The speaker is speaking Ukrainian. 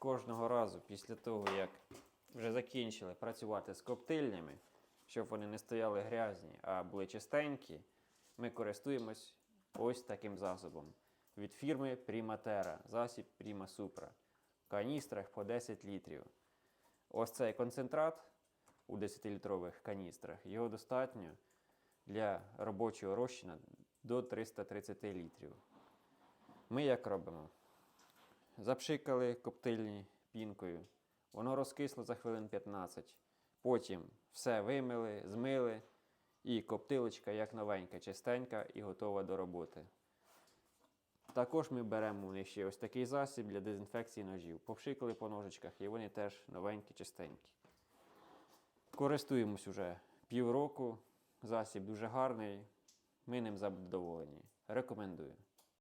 кожного разу після того, як вже закінчили працювати з коптильнями, щоб вони не стояли грязні, а були чистенькі, ми користуємось ось таким засобом від фірми Primatera, засіб Prima Supra. В каністрах по 10 літрів. Ось цей концентрат у 10-літрових каністрах, його достатньо для робочого розчину до 330 літрів. Ми як робимо? Запшикали коптильні пінкою, воно розкисло за хвилин 15. Потім все вимили, змили, і коптилочка як новенька, чистенька і готова до роботи. Також ми беремо у них ще ось такий засіб для дезінфекції ножів. Повшикали по ножичках, і вони теж новенькі, чистенькі. Користуємось уже півроку. Засіб дуже гарний. Ми ним задоволені. Рекомендую.